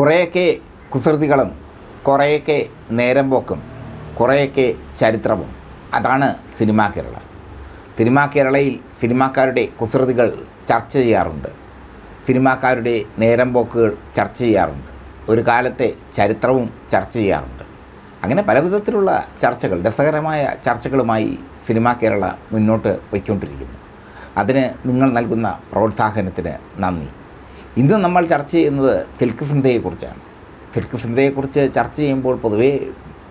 കുറേയൊക്കെ കുസൃതികളും കുറേയൊക്കെ നേരം പോക്കും കുറേയൊക്കെ ചരിത്രവും. അതാണ് സിനിമാ കേരള. സിനിമാ കേരളയിൽ സിനിമാക്കാരുടെ കുസൃതികൾ ചർച്ച ചെയ്യാറുണ്ട്. സിനിമാക്കാരുടെ നേരം പോക്കുകൾ ചർച്ച ചെയ്യാറുണ്ട്. ഒരു കാലത്തെ ചരിത്രവും ചർച്ച ചെയ്യാറുണ്ട്. അങ്ങനെ പലവിധത്തിലുള്ള ചർച്ചകൾ രസകരമായ ചർച്ചകളുമായി സിനിമാ കേരള മുന്നോട്ട് പോയിക്കൊണ്ടിരിക്കുന്നു. അതിന് നിങ്ങൾ നൽകുന്ന പ്രോത്സാഹനത്തിന് നന്ദി. ഇന്ന് നമ്മൾ ചർച്ച ചെയ്യുന്നത് സിൽക്ക് സിന്ധയെക്കുറിച്ചാണ് സിൽക്ക് സിന്ധയെക്കുറിച്ച് ചർച്ച ചെയ്യുമ്പോൾ പൊതുവേ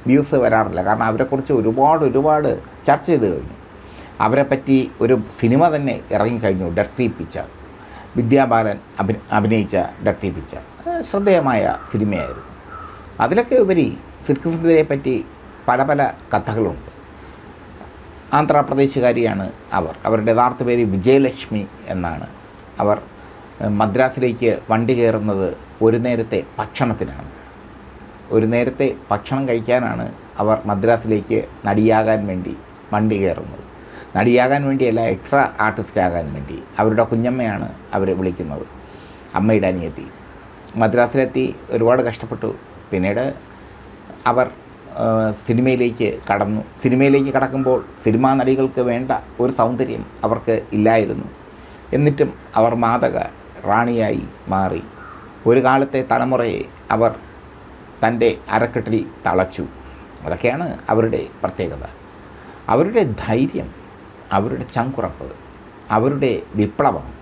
വ്യൂസ് വരാറില്ല. കാരണം അവരെക്കുറിച്ച് ഒരുപാട് ഒരുപാട് ചർച്ച ചെയ്ത് കഴിഞ്ഞു. പറ്റി ഒരു സിനിമ തന്നെ ഇറങ്ങിക്കഴിഞ്ഞു. Dirty picture. വിദ്യാബാലൻ അഭി അഭിനയിച്ച ഡർട്ടി പിക്ചർ. ശ്രദ്ധേയമായ സിനിമയായിരുന്നു. അതിലൊക്കെ ഉപരി സിൽക്ക് സിന്ധയെ പറ്റി പല പല കഥകളുണ്ട്. ആന്ധ്രാപ്രദേശുകാരിയാണ് അവർ. അവരുടെ യഥാർത്ഥ പേര് വിജയലക്ഷ്മി എന്നാണ്. അവർ മദ്രാസിലേക്ക് വണ്ടി കയറുന്നത് ഒരു നേരത്തെ ഭക്ഷണത്തിനാണ്. ഒരു നേരത്തെ ഭക്ഷണം കഴിക്കാനാണ് അവർ മദ്രാസിലേക്ക് നടിയാകാൻ വേണ്ടി വണ്ടി കയറുന്നത്. നടിയാകാൻ വേണ്ടിയല്ല എക്സ്ട്രാ ആർട്ടിസ്റ്റ് ആകാൻ വേണ്ടി അവരുടെ കുഞ്ഞമ്മയാണ് അവരെ വിളിക്കുന്നത് അമ്മയുടെ അനിയത്തി. മദ്രാസിലെത്തി ഒരുപാട് കഷ്ടപ്പെട്ടു. പിന്നീട് അവർ സിനിമയിലേക്ക് കടന്നു. സിനിമയിലേക്ക് കടക്കുമ്പോൾ സിനിമാ നടികൾക്ക് വേണ്ട ഒരു സൗന്ദര്യം അവർക്ക് ഇല്ലായിരുന്നു. എന്നിട്ടും അവർ മാതക റാണിയായി മാറി. ഒരു കാലത്തെ തലമുറയെ അവർ തന്റെ അരക്കെട്ടിൽ തളച്ചു. അതൊക്കെയാണ് അവരുടെ പ്രത്യേകത. അവരുടെ ധൈര്യം അവരുടെ ചങ്കുറപ്പ് അവരുടെ വിപ്ലവം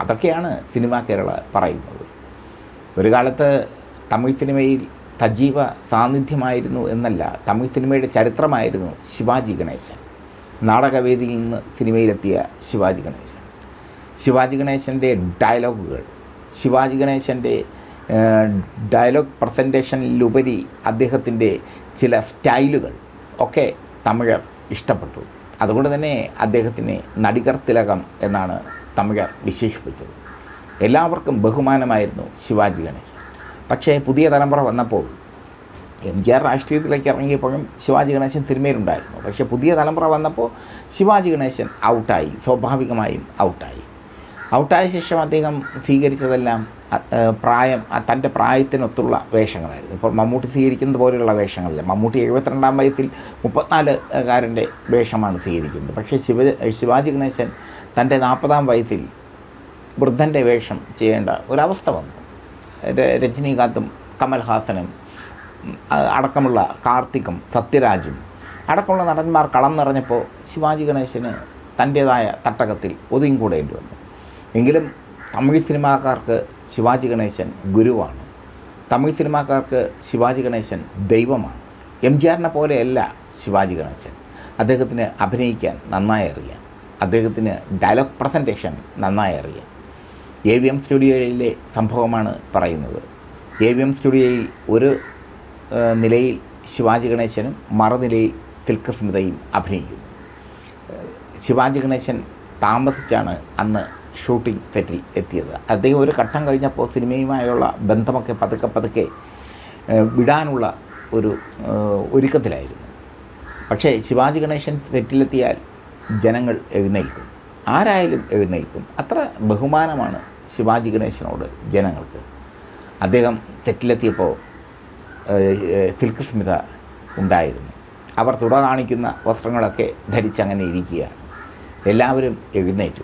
അതൊക്കെയാണ് സിനിമ കേരള പറയുന്നത്. ഒരു കാലത്ത് തമിഴ് സിനിമയിൽ സജീവ സാന്നിധ്യമായിരുന്നു എന്നല്ല തമിഴ് സിനിമയുടെ ചരിത്രമായിരുന്നു ശിവാജി ഗണേശൻ. നാടകവേദിയിൽ നിന്ന് സിനിമയിലെത്തിയ ശിവാജി ഗണേശൻ. ശിവാജി ഗണേശന്റെ ഡയലോഗുകൾ ശിവാജി ഗണേശന്റെ ഡയലോഗ് പ്രസന്റേഷനിലുപരി അദ്ദേഹത്തിന്റെ ചില സ്റ്റൈലുകൾ ഒക്കെ തമിഴർ ഇഷ്ടപ്പെട്ടു. അതുകൊണ്ട് തന്നെ അദ്ദേഹത്തിന് നടികർ തിലകം എന്നാണ് തമിഴർ വിശേഷിപ്പിച്ചത്. എല്ലാവർക്കും ബഹുമാനമായിരുന്നു ശിവാജി ഗണേശൻ. പക്ഷേ പുതിയ തലമുറ വന്നപ്പോൾ എം ജി ആർ രാഷ്ട്രീയത്തിലേക്ക് ഇറങ്ങിയപ്പോഴും ശിവാജി ഗണേശൻ തിരുമേലുണ്ടായിരുന്നു പക്ഷേ പുതിയ തലമുറ വന്നപ്പോൾ ശിവാജി ഗണേശൻ ഔട്ടായി സ്വാഭാവികമായും ഔട്ടായി. ഔട്ടായ ശേഷം അദ്ദേഹം സ്വീകരിച്ചതെല്ലാം പ്രായം തന്റെ പ്രായത്തിനൊത്തുള്ള വേഷങ്ങളായിരുന്നു. ഇപ്പോൾ മമ്മൂട്ടി സ്വീകരിക്കുന്നത് പോലെയുള്ള വേഷങ്ങളല്ല. മമ്മൂട്ടി എഴുപത്തിരണ്ടാം വയസ്സിൽ മുപ്പത്തിനാലുകാരന്റെ വേഷമാണ് സ്വീകരിക്കുന്നത്. പക്ഷേ ശിവ ശിവാജി ഗണേശൻ തന്റെ നാൽപ്പതാം വയസ്സിൽ വൃദ്ധന്റെ വേഷം ചെയ്യേണ്ട ഒരവസ്ഥ വന്നു. രജനീകാന്തും കമൽഹാസനും അടക്കമുള്ള കാർത്തിക്കും സത്യരാജും അടക്കമുള്ള നടന്മാർ കളം നിറഞ്ഞപ്പോൾ ശിവാജി ഗണേശന് തന്റേതായ തട്ടകത്തിൽ ഒതുങ്ങി കൂടേണ്ടി വന്നു. എങ്കിലും തമിഴ് സിനിമാക്കാർക്ക് ശിവാജി ഗണേശൻ ഗുരുവാണ്. തമിഴ് സിനിമാക്കാർക്ക് ശിവാജി ഗണേശൻ ദൈവമാണ്. എം ജി ആറിനെ പോലെയല്ല ശിവാജി ഗണേശൻ. അദ്ദേഹത്തിന് അഭിനയിക്കാൻ നന്നായി അറിയാം. അദ്ദേഹത്തിന് ഡയലോഗ് പ്രസന്റേഷൻ നന്നായി അറിയാം. എ വി എം സ്റ്റുഡിയോയിലെ സംഭവമാണ് പറയുന്നത്. എ വി എം സ്റ്റുഡിയോയിൽ ഒരു നിലയിൽ ശിവാജി ഗണേശനും മറുനിലയിൽ സിൽക്ക് സ്മിതയും അഭിനയിക്കുന്നു. ശിവാജി ഗണേശൻ താമസിച്ചാണ് അന്ന് ഷൂട്ടിംഗ് സെറ്റിൽ എത്തിയത്. അദ്ദേഹം ഒരു ഘട്ടം കഴിഞ്ഞപ്പോൾ സിനിമയുമായുള്ള ബന്ധമൊക്കെ പതുക്കെ പതുക്കെ വിടാനുള്ള ഒരു ഒരുക്കത്തിലായിരുന്നു. പക്ഷേ ശിവാജി ഗണേശൻ സെറ്റിലെത്തിയാൽ ജനങ്ങൾ എഴുന്നേൽക്കും. ആരായാലും എഴുന്നേൽക്കും. അത്ര ബഹുമാനമാണ് ശിവാജി ഗണേശനോട് ജനങ്ങൾക്ക്. അദ്ദേഹം സെറ്റിലെത്തിയപ്പോൾ ഏഹ്, ഏഹ്, സിൽക്ക് സ്മിത ഉണ്ടായിരുന്നു. അവർ തുട കാണിക്കുന്ന വസ്ത്രങ്ങളൊക്കെ ധരിച്ച് അങ്ങനെ ഇരിക്കുകയാണ്. എല്ലാവരും എഴുന്നേറ്റു.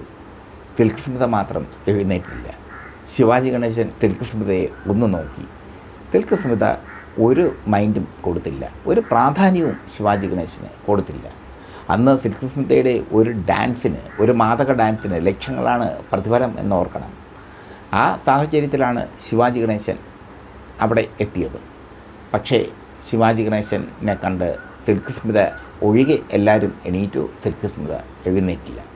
സ്മിത മാത്രം എഴുന്നേറ്റില്ല. ശിവാജി ഗണേശൻ തിൽകൃഷ്ണതയെ ഒന്ന് നോക്കി. തിൽകൃഷ്ണത ഒരു മൈൻഡും കൊടുത്തില്ല. ഒരു പ്രാധാന്യവും ശിവാജി ഗണേശന് കൊടുത്തില്ല. അന്ന് തിൽകൃഷ്ണതയുടെ ഒരു ഡാൻസിന് ഒരു മാതക ഡാൻസിന് ലക്ഷങ്ങളാണ് പ്രതിഫലം എന്നോർക്കണം. ആ സാഹചര്യത്തിലാണ് ശിവാജി ഗണേശൻ അവിടെ എത്തിയത്. പക്ഷേ ശിവാജി ഗണേശനെ കണ്ട് തിൽകൃഷ്ണത ഒഴികെ എല്ലാവരും എണീറ്റു തിൽകൃഷ്ണത എഴുന്നേറ്റില്ല.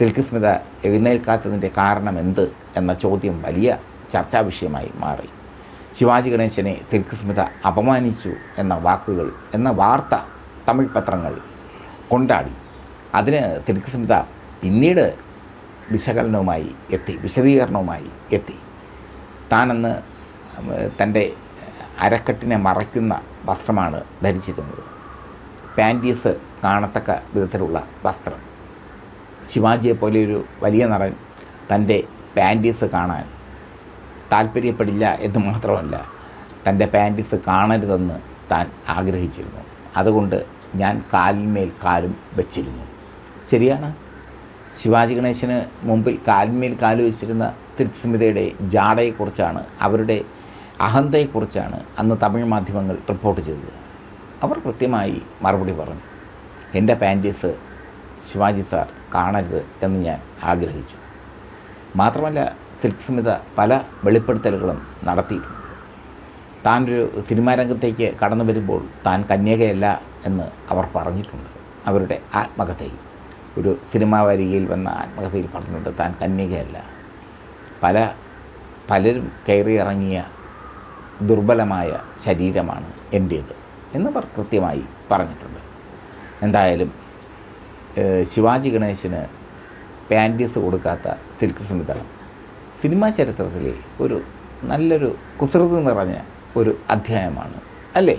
സിൽക്ക് സ്മിത എഴുന്നേൽക്കാത്തതിന്റെ കാരണം എന്ത് എന്ന ചോദ്യം വലിയ ചർച്ചാ വിഷയമായി മാറി. ശിവാജി ഗണേശനെ സ്മിത അപമാനിച്ചു എന്ന വാക്കുകൾ എന്ന വാർത്ത തമിഴ് പത്രങ്ങൾ കൊണ്ടാടി. അതിന് സ്മിത പിന്നീട് വിശകലനവുമായി എത്തി വിശദീകരണവുമായി എത്തി. താനെന്ന് തന്റെ അരക്കെട്ടിനെ മറയ്ക്കുന്ന വസ്ത്രമാണ് ധരിച്ചിരുന്നത്. പാന്റീസ് കാണത്തക്ക വിധത്തിലുള്ള വസ്ത്രം. ശിവാജിയെ പോലെയൊരു വലിയ നടൻ തന്റെ പാന്റീസ് കാണാൻ താല്പര്യപ്പെടില്ല എന്ന് മാത്രമല്ല തന്റെ പാന്റീസ് കാണരുതെന്ന് താൻ ആഗ്രഹിച്ചിരുന്നു. അതുകൊണ്ട് ഞാൻ കാലിന്മേൽ കാലും വെച്ചിരുന്നു. ശരിയാണ്? ശിവാജി ഗണേശന് മുമ്പിൽ കാലിന്മേൽ കാൽ വെച്ചിരുന്ന തിരുസ്മിതയുടെ ജാടയെക്കുറിച്ചാണ് അവരുടെ അഹന്തയെക്കുറിച്ചാണ് അന്ന് തമിഴ് മാധ്യമങ്ങൾ റിപ്പോർട്ട് ചെയ്തത്. അവർ കൃത്യമായി മറുപടി പറഞ്ഞു എന്റെ പാന്റീസ് ശിവാജി സാർ കാണരുത് എന്ന് ഞാൻ ആഗ്രഹിച്ചു. മാത്രമല്ല സിൽക്ക് സ്മിത പല വെളിപ്പെടുത്തലുകളും നടത്തിയിട്ടുണ്ട്. താൻ ഒരു സിനിമാ രംഗത്തേക്ക് കടന്നു വരുമ്പോൾ താൻ കന്യകയല്ല എന്ന് അവർ പറഞ്ഞിട്ടുണ്ട്. അവരുടെ ആത്മകഥയിൽ ഒരു സിനിമാ വരികയിൽ വന്ന ആത്മകഥയിൽ പറഞ്ഞിട്ടുണ്ട് താൻ കന്യകയല്ല. പല പലരും കയറി ഇറങ്ങിയ ദുർബലമായ ശരീരമാണ് എന്റേത് എന്നവർ കൃത്യമായി പറഞ്ഞിട്ടുണ്ട്. എന്തായാലും ശിവാജി ഗണേശന് പാന്റീസ് കൊടുക്കാത്ത സിൽക്ക് സ്മിത സിനിമാ ചരിത്രത്തിലെ ഒരു നല്ലൊരു കുസൃതി നിറഞ്ഞ ഒരു അധ്യായമാണ് അല്ലേ?